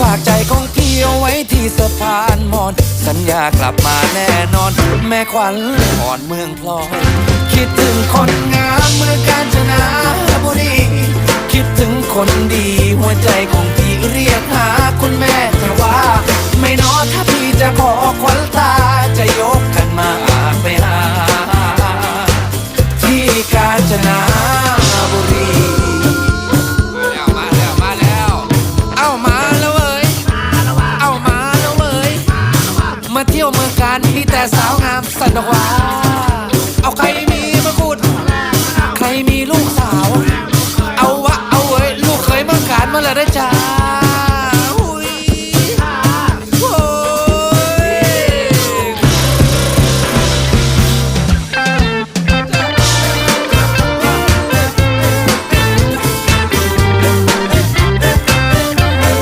ฝากใจของพี่เอาไว้ที่สะพานมอน สัญญากลับมาแน่นอน แม่ขวัญอ่อนเมืองพลอย คิดถึงคนงามเมืองกาญจนบุรีคิดถึงคนดีหัวใจของพี่เรียกหาคุณแม่แต่ว่า ไม่นอถ้าพี่จะขอขวัญตาจะยกกันมาไปหาที่กาญจนบุาเที่ยวเมืองการมีแต่สาวงามสันดอกวาเอาใครมีมะกุฎใครมีลูกสาว เอาวะเอาเว้ยลูกเคยเมืองการมาแล้วได้จ้า